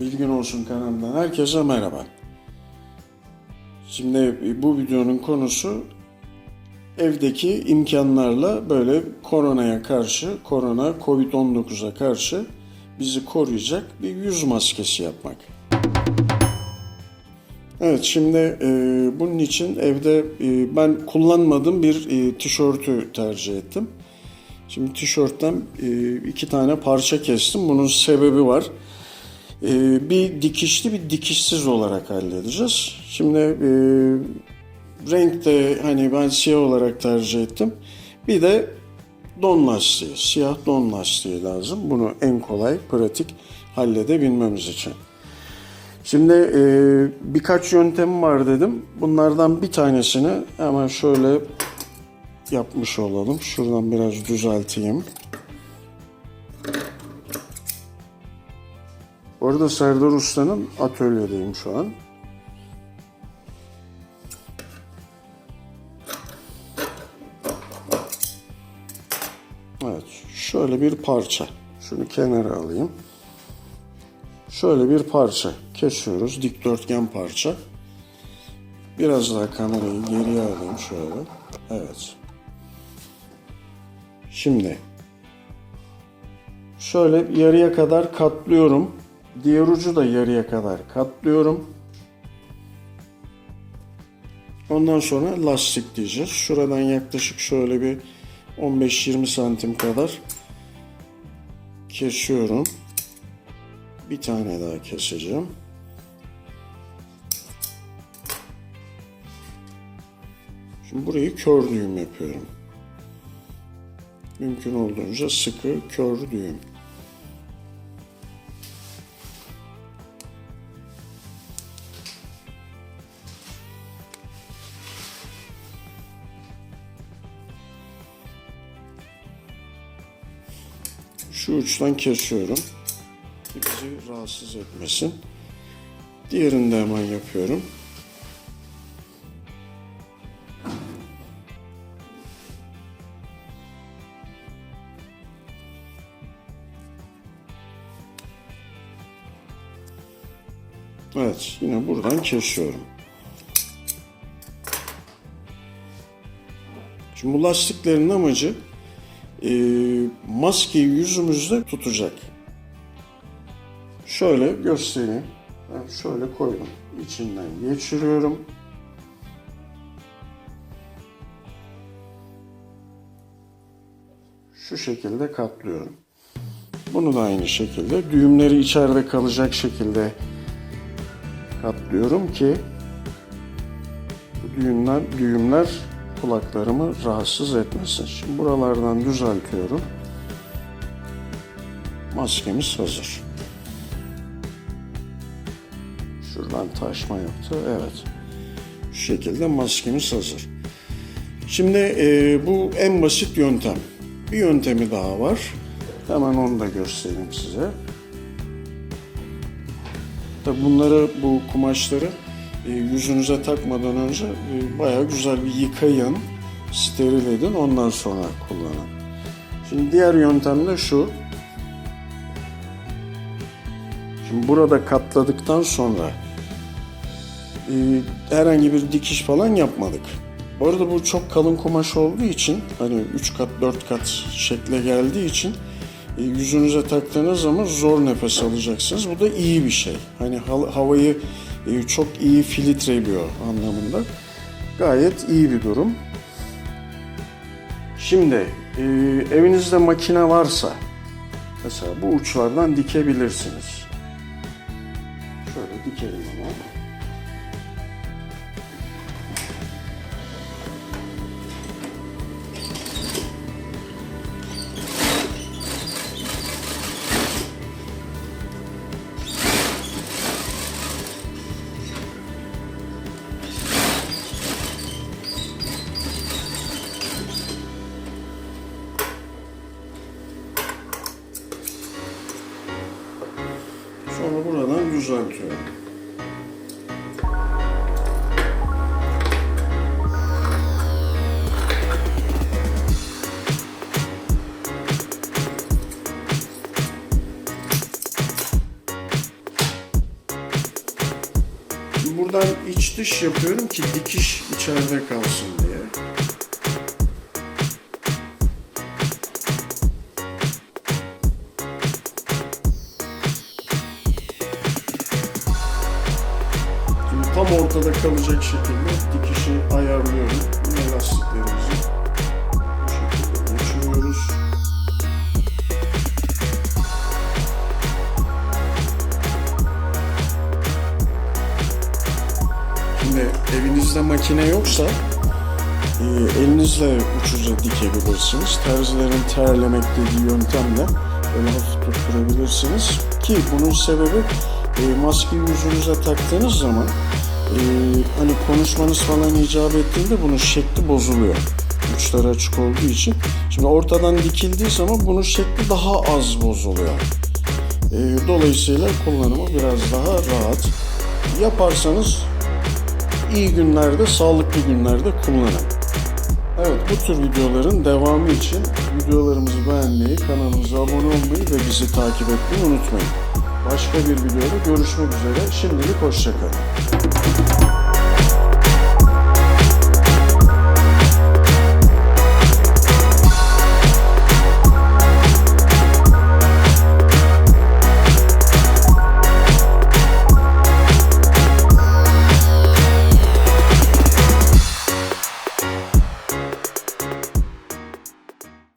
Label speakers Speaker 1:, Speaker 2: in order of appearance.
Speaker 1: Bilgin Olsun kanalından herkese merhaba. Şimdi bu videonun konusu evdeki imkanlarla böyle koronaya karşı, korona Covid-19'a karşı bizi koruyacak bir yüz maskesi yapmak. Evet şimdi e, bunun için evde e, ben kullanmadığım bir e, tişörtü tercih ettim. Şimdi tişörtten e, iki tane parça kestim. Bunun sebebi var. E, bir dikişli bir dikişsiz olarak halledeceğiz. Şimdi e, renk de hani ben siyah olarak tercih ettim. Bir de don lastiği, siyah don lastiği lazım. Bunu en kolay, pratik halledebilmemiz için. Şimdi e, birkaç yöntem var dedim. Bunlardan bir tanesini hemen şöyle yapmış olalım. Şuradan biraz düzelteyim. Bu arada Serdar Usta'nın atölyedeyim şu an. Evet, şöyle bir parça. Şunu kenara alayım. Şöyle bir parça kesiyoruz. Dikdörtgen parça. Biraz daha kamerayı geriye alayım şöyle. Evet. Şimdi şöyle yarıya kadar katlıyorum. Diğer ucu da yarıya kadar katlıyorum. Ondan sonra lastik diyeceğiz. Şuradan yaklaşık şöyle bir 15-20 santim kadar kesiyorum. Bir tane daha keseceğim. Şimdi burayı kör düğüm yapıyorum. Mümkün olduğunca sıkı kör düğüm. Şu uçtan kesiyorum ki bizi rahatsız etmesin. Diğerini de hemen yapıyorum. Evet, yine buradan kesiyorum. Şimdi bu lastiklerin amacı e, maskeyi yüzümüzde tutacak. Şöyle göstereyim. Ben şöyle koydum. İçinden geçiriyorum. Şu şekilde katlıyorum. Bunu da aynı şekilde düğümleri içeride kalacak şekilde katlıyorum ki bu düğümler, düğümler kulaklarımı rahatsız etmesin. Şimdi buralardan düzeltiyorum. Maskemiz hazır. Şuradan taşma yaptı. Evet. Şu şekilde maskemiz hazır. Şimdi e, bu en basit yöntem. Bir yöntemi daha var. Hemen onu da göstereyim size. Tabi bunları, bu kumaşları e, yüzünüze takmadan önce e, bayağı güzel bir yıkayın, steril edin, ondan sonra kullanın. Şimdi diğer yöntem de şu. Şimdi burada katladıktan sonra e, herhangi bir dikiş falan yapmadık. Bu arada bu çok kalın kumaş olduğu için hani 3 kat 4 kat şekle geldiği için e, yüzünüze taktığınız zaman zor nefes alacaksınız. Bu da iyi bir şey. Hani ha- havayı çok iyi filtreliyor anlamında. Gayet iyi bir durum. Şimdi e, evinizde makine varsa mesela bu uçlardan dikebilirsiniz. Şöyle dikelim ama. düzeltiyorum. Buradan iç dış yapıyorum ki dikiş içeride kalsın diye. Ortada kalacak şekilde dikişi ayarlıyorum. Yine lastiklerimizi bu şekilde geçiriyoruz. Şimdi evinizde makine yoksa e, elinizle uçuca dikebilirsiniz. Terzilerin terlemek dediği yöntemle böyle hafif tutturabilirsiniz. Ki bunun sebebi e, maskeyi yüzünüze taktığınız zaman e, hani konuşmanız falan icap ettiğinde bunun şekli bozuluyor. Uçları açık olduğu için. Şimdi ortadan dikildiği zaman bunun şekli daha az bozuluyor. E, dolayısıyla kullanımı biraz daha rahat. Yaparsanız iyi günlerde, sağlıklı günlerde kullanın. Evet, bu tür videoların devamı için videolarımızı beğenmeyi, kanalımıza abone olmayı ve bizi takip etmeyi unutmayın. Başka bir videoda görüşmek üzere. Şimdilik hoşçakalın. you